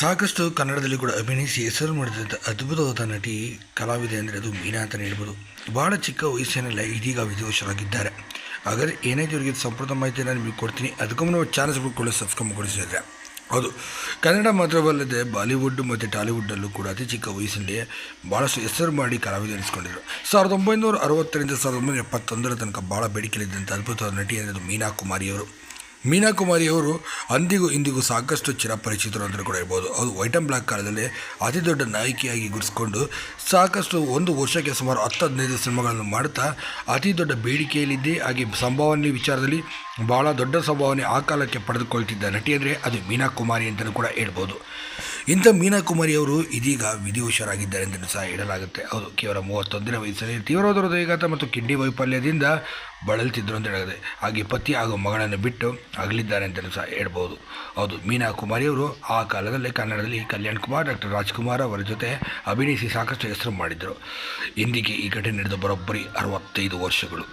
ಸಾಕಷ್ಟು ಕನ್ನಡದಲ್ಲಿ ಕೂಡ ಅಭಿನಯಿಸಿ ಹೆಸರು ಮಾಡಿದಂಥ ಅದ್ಭುತವಾದ ನಟಿ, ಕಲಾವಿದೆ ಅಂದರೆ ಅದು ಮೀನಾ ಅಂತಲೇ ಹೇಳ್ಬೋದು. ಭಾಳ ಚಿಕ್ಕ ವಯಸ್ಸಿನಲ್ಲೇ ಇದೀಗ ವಿಧಿವಶರಾಗಿದ್ದಾರೆ ಹಾಗಾದರೆ ಏನಾಯಿತು ಇವರಿಗೆ ಸಂಪೂರ್ಣ ಮಾಹಿತಿ ನಾನು ನಿಮಗೆ ಕೊಡ್ತೀನಿ. ಅದಕ್ಕೂ ನಾವು ಚಾನಲ್ಸ್ ಬಿಟ್ಕೊಳ್ಳಿ ಸಬ್ಸ್ಕ್ರೈಬ್ ಮಾಡಿಸಿದ್ರೆ ಹೌದು. ಕನ್ನಡ ಮಾತ್ರವಲ್ಲದೆ ಬಾಲಿವುಡ್ ಮತ್ತು ಟಾಲಿವುಡ್ಡಲ್ಲೂ ಕೂಡ ಅತಿ ಚಿಕ್ಕ ವಯಸ್ಸಿನಲ್ಲಿ ಭಾಳಷ್ಟು ಹೆಸರು ಮಾಡಿ ಕಲಾವಿದೆ ಅನಿಸ್ಕೊಂಡಿದ್ರು. ಸಾವಿರದ ಒಂಬೈನೂರ ಅರವತ್ತರಿಂದ ಸಾವಿರದ ಒಂಬೈನೂರ ಎಪ್ಪತ್ತೊಂದರ ತನಕ ಭಾಳ ಬೇಡಿಕೆಯಲ್ಲಿದ್ದಂಥ ಅದ್ಭುತವಾದ ನಟಿ ಅಂದರೆ ಅದು ಮೀನಾ ಕುಮಾರಿಯವರು. ಮೀನಾ ಕುಮಾರಿಯವರು ಅಂದಿಗೂ ಇಂದಿಗೂ ಸಾಕಷ್ಟು ಚಿರಪರಿಚಿತರು ಅಂತಲೂ ಕೂಡ ಹೇಳ್ಬೋದು. ಅದು ವೈಟ್ ಆ್ಯಂಡ್ ಬ್ಲ್ಯಾಕ್ ಕಾಲದಲ್ಲಿ ಅತಿ ದೊಡ್ಡ ನಾಯಕಿಯಾಗಿ ಗುಡಿಸ್ಕೊಂಡು ಸಾಕಷ್ಟು ಒಂದು ವರ್ಷಕ್ಕೆ ಸುಮಾರು ಹತ್ತು ಹದಿನೈದು ಸಿನಿಮಾಗಳನ್ನು ಮಾಡ್ತಾ ಅತಿ ದೊಡ್ಡ ಬೇಡಿಕೆಯಲ್ಲಿದ್ದೇ ಹಾಗೆ ಸಂಭಾವನೆ ವಿಚಾರದಲ್ಲಿ ಭಾಳ ದೊಡ್ಡ ಸಂಭಾವನೆ ಆ ಕಾಲಕ್ಕೆ ಪಡೆದುಕೊಳ್ತಿದ್ದ ನಟಿ ಅಂದರೆ ಅದು ಮೀನಾ ಕುಮಾರಿ ಅಂತಲೂ ಕೂಡ ಹೇಳ್ಬೋದು. ಇಂಥ ಮೀನಾಕುಮಾರಿ ಕುಮಾರಿಯವರು ಇದೀಗ ವಿಧಿವಶರಾಗಿದ್ದಾರೆ ಎಂದು ಸಹ ಹೇಳಲಾಗುತ್ತೆ. ಹೌದು, ಕೇವಲ ಮೂವತ್ತೊಂದನೇ ವಯಸ್ಸಲ್ಲಿ ತೀವ್ರವಾದ ಹೃದಯಘಾತ ಮತ್ತು ಕಿಡ್ನಿ ವೈಫಲ್ಯದಿಂದ ಬಳಲ್ತಿದ್ರು ಅಂತ ಹೇಳಲಾಗಿದೆ. ಹಾಗೆ ಪತಿ ಹಾಗೂ ಮಗಳನ್ನು ಬಿಟ್ಟು ಅಗಲಿದ್ದಾರೆ ಅಂತಲೂ ಸಹ ಹೇಳ್ಬೋದು. ಹೌದು ಮೀನಾ ಕುಮಾರಿಯವರು ಆ ಕಾಲದಲ್ಲಿ ಕನ್ನಡದಲ್ಲಿ ಕಲ್ಯಾಣ್ ಕುಮಾರ್, ಡಾಕ್ಟರ್ ರಾಜ್ಕುಮಾರ್ ಅವರ ಜೊತೆ ಅಭಿನಯಿಸಿ ಸಾಕಷ್ಟು ಹೆಸರು ಮಾಡಿದ್ದರು ಇಂದಿಗೆ ಈ ಘಟನೆ ನಡೆದ ಬರೋಬ್ಬರಿ ಅರವತ್ತೈದು ವರ್ಷಗಳು.